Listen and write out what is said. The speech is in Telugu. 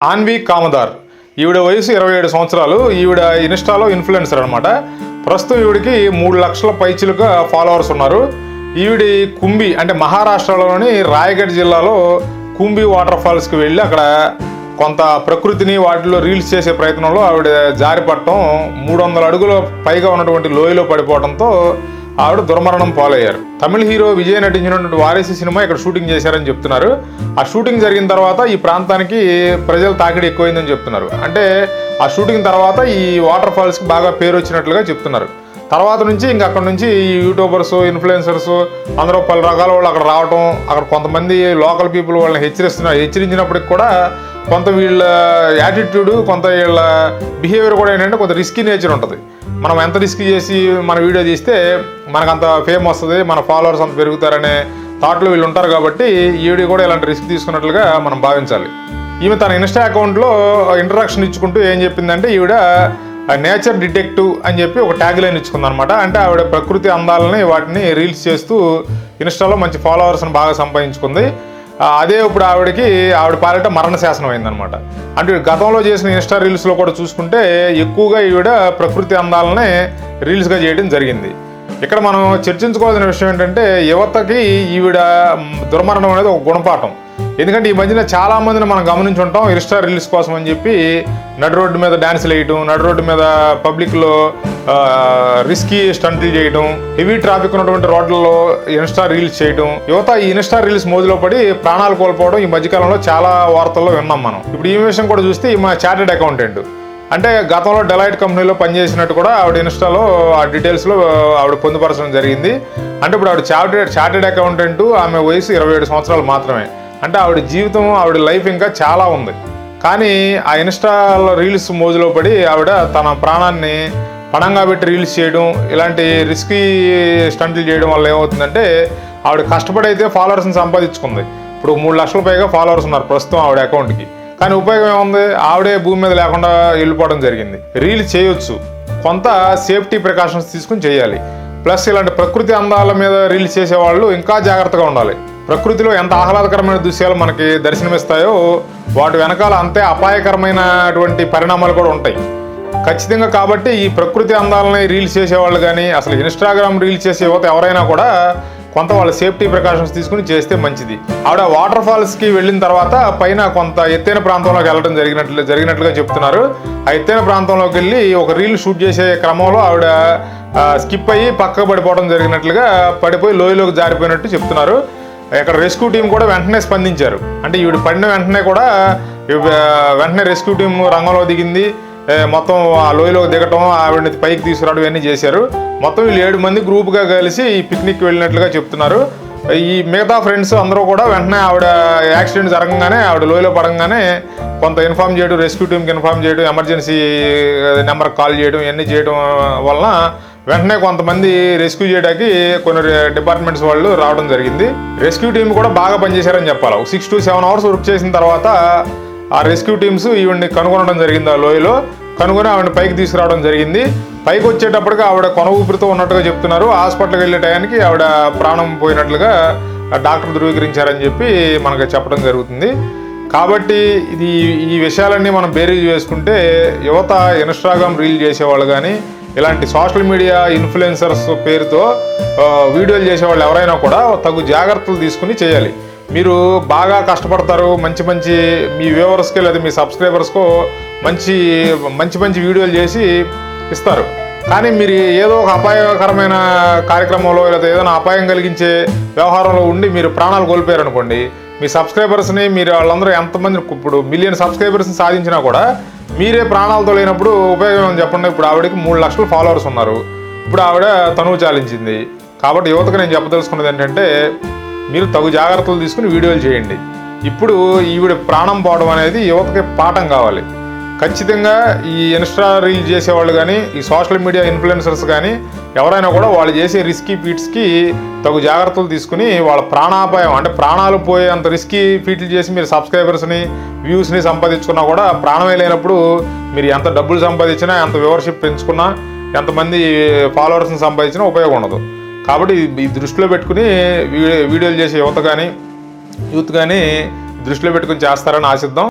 ఆన్వి కామదార్. ఈవిడ వయసు ఇరవై ఏడు సంవత్సరాలు. ఈవిడ ఇన్స్టాలో ఇన్ఫ్లుయెన్సర్ అనమాట ప్రస్తుతం ఈవిడికి మూడు లక్షల పైచిలుగా ఫాలోవర్స్ ఉన్నారు. ఈవిడి కుంభి అంటే మహారాష్ట్రలోని రాయగఢ్ జిల్లాలో కుంభి వాటర్ ఫాల్స్కి వెళ్ళి అక్కడ కొంత ప్రకృతిని వాటిలో రీల్స్ చేసే ప్రయత్నంలో ఆవిడ జారిపడటం మూడు వందల అడుగుల పైగా ఉన్నటువంటి లోయలో పడిపోవడంతో ఆవిడ దుర్మరణం పాలయ్యారు. తమిళ హీరో విజయ్ నటించినటువంటి వారేసి సినిమా ఇక్కడ షూటింగ్ చేశారని చెప్తున్నారు. ఆ షూటింగ్ జరిగిన తర్వాత ఈ ప్రాంతానికి ప్రజల తాకిడి ఎక్కువైందని చెప్తున్నారు. అంటే ఆ షూటింగ్ తర్వాత ఈ వాటర్ ఫాల్స్కి బాగా పేరు వచ్చినట్లుగా చెప్తున్నారు. తర్వాత నుంచి ఇంక అక్కడ నుంచి ఈ యూట్యూబర్స్ ఇన్ఫ్లుయెన్సర్స్ అందరూ పలు రకాల వాళ్ళు అక్కడ రావటం అక్కడ కొంతమంది లోకల్ పీపుల్ వాళ్ళని హెచ్చరిస్తున్నారు హెచ్చరించినప్పటికి కూడా కొంత వీళ్ళ యాటిట్యూడ్ కొంత వీళ్ళ బిహేవియర్ కూడా ఏంటంటే కొంత రిస్కీ నేచర్ ఉంటుంది. మనం ఎంత రిస్క్ చేసి మన వీడియో తీస్తే మనకంత ఫేమ్ వస్తుంది మన ఫాలోవర్స్ అంత పెరుగుతారనే థాట్లో వీళ్ళు ఉంటారు కాబట్టి ఈవిడ కూడా ఇలాంటి రిస్క్ తీసుకున్నట్లుగా మనం భావించాలి. ఈమె తన ఇన్స్టా అకౌంట్లో ఇంట్రడక్షన్ ఇచ్చుకుంటూ ఏం చెప్పిందంటే ఈవిడ నేచర్ డిటెక్టివ్ అని చెప్పి ఒక ట్యాగ్ లైన్ ఇచ్చుకుందనమాట అంటే ఆవిడ ప్రకృతి అందాలని వాటిని రీల్స్ చేస్తూ ఇన్స్టాలో మంచి ఫాలోవర్స్ని బాగా సంపాదించుకుంది. అదే ఇప్పుడు ఆవిడకి ఆవిడ పాలిట మరణ శాసనం అయిందనమాట అంటే గతంలో చేసిన ఇన్స్టా రీల్స్లో కూడా చూసుకుంటే ఎక్కువగా ఈవిడ ప్రకృతి అందాలనే రీల్స్గా చేయడం జరిగింది. ఇక్కడ మనం చర్చించుకోవాల్సిన విషయం ఏంటంటే యువతకి ఈవిడ దుర్మరణం అనేది ఒక గుణపాఠం. ఎందుకంటే ఈ మధ్యన చాలా మందిని మనం గమనించి ఉంటాం. ఇన్స్టా రీల్స్ కోసం అని చెప్పి నడు రోడ్డు మీద డాన్సులు వేయటం నడు రోడ్డు మీద పబ్లిక్లో రిస్కీ స్టంట్లు చేయటం హెవీ ట్రాఫిక్ ఉన్నటువంటి రోడ్లలో ఇన్స్టా రీల్స్ చేయటం. యువత ఈ ఇన్స్టా రీల్స్ మోజులో పడి ప్రాణాలు కోల్పోవడం ఈ మధ్యకాలంలో చాలా వార్తల్లో విన్నాం మనం. ఇప్పుడు ఈ విషయం కూడా చూస్తే ఈ మా చార్టెడ్ అకౌంటెంట్ అంటే గతంలో డెలైట్ కంపెనీలో పనిచేసినట్టు కూడా ఆవిడ ఇన్స్టాలో ఆ డీటెయిల్స్లో ఆవిడ పొందుపరచడం జరిగింది. అంటే ఇప్పుడు ఆవిడ చార్టెడ్ చార్టెడ్ అకౌంటెంట్ ఆమె వయసు ఇరవై ఏడు సంవత్సరాలు మాత్రమే. అంటే ఆవిడ జీవితం ఆవిడ లైఫ్ ఇంకా చాలా ఉంది. కానీ ఆ ఇన్స్టాలో రీల్స్ మోజులో పడి ఆవిడ తన ప్రాణాన్ని పణంగా పెట్టి రీల్స్ చేయడం ఇలాంటి రిస్కీ స్టంట్లు చేయడం వల్ల ఏమవుతుందంటే ఆవిడ కష్టపడి అయితే ఫాలోవర్స్ని సంపాదించుకుంది. ఇప్పుడు మూడు లక్షల పైగా ఫాలోవర్స్ ఉన్నారు ప్రస్తుతం ఆవిడ అకౌంట్కి. కానీ ఉపయోగం ఏముంది? ఆవిడే భూమి మీద లేకుండా వెళ్ళిపోవడం జరిగింది. రీల్స్ చేయొచ్చు. కొంత సేఫ్టీ ప్రికాషన్స్ తీసుకుని చేయాలి. ప్లస్ ఇలాంటి ప్రకృతి అందాల మీద రీల్స్ చేసేవాళ్ళు ఇంకా జాగ్రత్తగా ఉండాలి. ప్రకృతిలో ఎంత ఆహ్లాదకరమైన దృశ్యాలు మనకి దర్శనమిస్తాయో వాటి వెనకాల అంతే అపాయకరమైనటువంటి పరిణామాలు కూడా ఉంటాయి. ఖచ్చితంగా కాబట్టి ఈ ప్రకృతి అందాలని రీల్స్ చేసేవాళ్ళు కానీ అసలు ఇన్స్టాగ్రామ్ రీల్స్ చేసే యువత ఎవరైనా కూడా కొంత వాళ్ళ సేఫ్టీ ప్రికాషన్స్ తీసుకుని చేస్తే మంచిది. ఆవిడ వాటర్ ఫాల్స్కి వెళ్ళిన తర్వాత పైన కొంత ఎత్తైన ప్రాంతంలోకి వెళ్ళడం జరిగినట్లు జరిగినట్లుగా చెప్తున్నారు. ఆ ఎత్తైన ప్రాంతంలోకి వెళ్ళి ఒక రీల్ షూట్ చేసే క్రమంలో ఆవిడ స్కిప్ అయ్యి పక్కకు పడిపోవడం జరిగినట్లుగా పడిపోయి లోయలోకి జారిపోయినట్టు చెప్తున్నారు. ఇక్కడ రెస్క్యూ టీం కూడా వెంటనే స్పందించారు. అంటే ఈవిడ పడిన వెంటనే కూడా వెంటనే రెస్క్యూ టీం రంగంలో దిగింది. మొత్తం ఆ లోయలో దిగటం ఆవిడని పైకి తీసుకురావడం ఇవన్నీ చేశారు. మొత్తం వీళ్ళు ఏడు మంది గ్రూప్గా కలిసి ఈ పిక్నిక్ వెళ్ళినట్లుగా చెప్తున్నారు. ఈ మిగతా ఫ్రెండ్స్ అందరూ కూడా వెంటనే ఆవిడ యాక్సిడెంట్ జరగంగానే ఆవిడ లోయలో పడంగానే కొంత ఇన్ఫామ్ చేయడం రెస్క్యూ టీంకి ఇన్ఫామ్ చేయడం ఎమర్జెన్సీ నెంబర్కి కాల్ చేయడం ఇవన్నీ చేయడం వలన వెంటనే కొంతమంది రెస్క్యూ చేయడానికి కొన్ని డిపార్ట్మెంట్స్ వాళ్ళు రావడం జరిగింది. రెస్క్యూ టీం కూడా బాగా పనిచేశారని చెప్పాలి. Six to seven hours work చేసిన తర్వాత ఆ రెస్క్యూ టీమ్స్ ఈవిడ్ని కనుగొనడం జరిగింది ఆ లోయలో. కనుగొని ఆవిడ పైకి తీసుకురావడం జరిగింది. పైకి వచ్చేటప్పటికి ఆవిడ కొన ఊపిరితో ఉన్నట్టుగా చెప్తున్నారు. హాస్పిటల్కి వెళ్ళే టయానికి ఆవిడ ప్రాణం పోయినట్లుగా డాక్టర్ ధృవీకరించారని చెప్పి మనకు చెప్పడం జరుగుతుంది. కాబట్టి ఇది ఈ విషయాలన్నీ మనం బేరీజ్ చేసుకుంటే యువత ఇన్స్టాగ్రామ్ రీల్ చేసేవాళ్ళు కానీ ఇలాంటి సోషల్ మీడియా ఇన్ఫ్లుయెన్సర్స్ పేరుతో వీడియోలు చేసేవాళ్ళు ఎవరైనా కూడా తగు జాగ్రత్తలు తీసుకుని చేయాలి. మీరు బాగా కష్టపడతారు మంచి మంచి మీ వ్యూవర్స్కి లేదా మీ సబ్స్క్రైబర్స్కో మంచి మంచి మంచి వీడియోలు చేసి ఇస్తారు. కానీ మీరు ఏదో ఒక అపాయకరమైన కార్యక్రమంలో లేదా ఏదైనా అపాయం కలిగించే వ్యవహారంలో ఉండి మీరు ప్రాణాలు కోల్పోయారు అనుకోండి మీ సబ్స్క్రైబర్స్ని మీరు వాళ్ళందరూ ఎంతమంది ఇప్పుడు మిలియన్ సబ్స్క్రైబర్స్ని సాధించినా కూడా మీరే ప్రాణాలతో లేనప్పుడు ఉపయోగం చెప్పండి? ఇప్పుడు ఆవిడకి మూడు లక్షల ఫాలోవర్స్ ఉన్నారు. ఇప్పుడు ఆవిడ తనువు చాలించింది కాబట్టి యువతకు నేను చెప్పదలుచుకున్నది ఏంటంటే మీరు తగు జాగ్రత్తలు తీసుకుని వీడియోలు చేయండి. ఇప్పుడు ఈవిడ ప్రాణం పోవడం అనేది యువతకి పాఠం కావాలి. ఖచ్చితంగా ఈ ఇన్స్టా రీల్ చేసేవాళ్ళు కానీ ఈ సోషల్ మీడియా ఇన్ఫ్లుయెన్సర్స్ కానీ ఎవరైనా కూడా వాళ్ళు చేసే రిస్కీ ఫీట్స్కి తగు జాగ్రత్తలు తీసుకుని వాళ్ళ ప్రాణాపాయం అంటే ప్రాణాలు పోయే అంత రిస్కీ ఫీట్లు చేసి మీరు సబ్స్క్రైబర్స్ని వ్యూస్ని సంపాదించుకున్నా కూడా ప్రాణమే లేనప్పుడు మీరు ఎంత డబ్బులు సంపాదించినా ఎంత వ్యూవర్షిప్ పెంచుకున్నా ఎంతమంది ఫాలోవర్స్ని సంపాదించినా ఉపయోగం ఉండదు. కాబట్టి ఈ దృష్టిలో పెట్టుకుని వీడియో వీడియోలు చేసే యువత కానీ యూత్ కానీ దృష్టిలో పెట్టుకుని చేస్తారని ఆశిద్దాం.